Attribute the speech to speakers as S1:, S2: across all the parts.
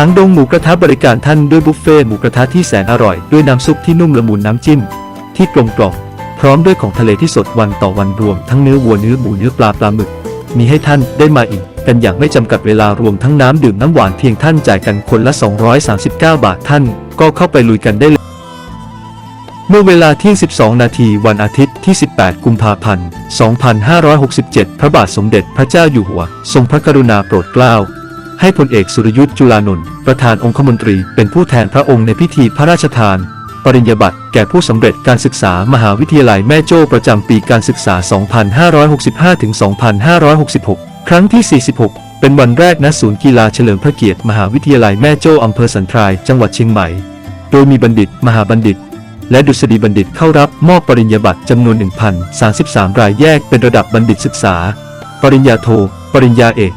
S1: างดงหมูกระทะบริการท่านด้วยบุฟเฟ่หมูกระทะที่แสนอร่อย ด้วยน้ำซุปที่นุ่มละมุนน้ำจิ้ม ที่กลมกล่อมพร้อมด้วยของทะเลที่สดวันต่อวันรวม ทั้งเนื้อวัวเนื้อหมูเนื้อปลาปลาหมึก มีให้ท่านได้มาอิ่มกันอย่างไม่จำกัดเวลารวมทั้งน้ำดื่มน้ำหวานเพียงท่านจ่ายกันคนละ 239 บาทท่าน ก็เข้าไปลุยกันได้เลยเมื่อเวลาที่ 12 นาทีวันอาทิตย์ที่ 18 กุมภาพันธ์ 2567 พระบาทสมเด็จพระเจ้าอยู่หัว ทรงพระกรุณาโปรดเกล้า ให้พลเอกสุรยุทธ์จุลานนท์ประธานองคมนตรีเป็นผู้แทนพระองค์ในพิธีพระราชทาน ปริญญาบัตรแก่ผู้สำเร็จการศึกษามหาวิทยาลัยแม่โจ้ประจำปีการศึกษา 2565-2566 ครั้งที่ 46 เป็นวันแรกณศูนย์กีฬาเฉลิมพระเกียรติมหาวิทยาลัยแม่โจ้อำเภอสันทรายจังหวัดเชียงใหม่ โดยมีบัณฑิต มหาบัณฑิต และดุษฎีบัณฑิตเข้ารับมอบปริญญาบัตรจำนวน 1,033 รายแยกเป็นระดับบัณฑิตศึกษา ปริญญาโท ปริญญาเอก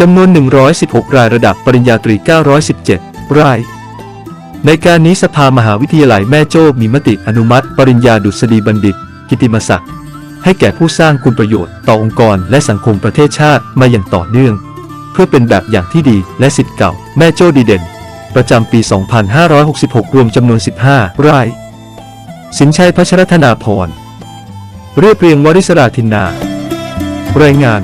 S1: จำนวน 116 รายระดับปริญญาตรี 917 ราย ในการนี้สภามหาวิทยาลัยแม่โจ้มีมติอนุมัติ ปริญญาดุษฎีบัณฑิต กิติมศักดิ์ให้แก่ผู้สร้างคุณประโยชน์ต่อองค์กรและสังคมประเทศชาติมาอย่างต่อเนื่อง เพื่อเป็นแบบอย่างที่ดีและสิทธิ์เก่า แม่โจ้ดีเด่น ประจำปี 2566 รวมจำนวน 15 ราย สินชัยพัชรธนาพรเรียบเรียงวริศราธินนา รายงาน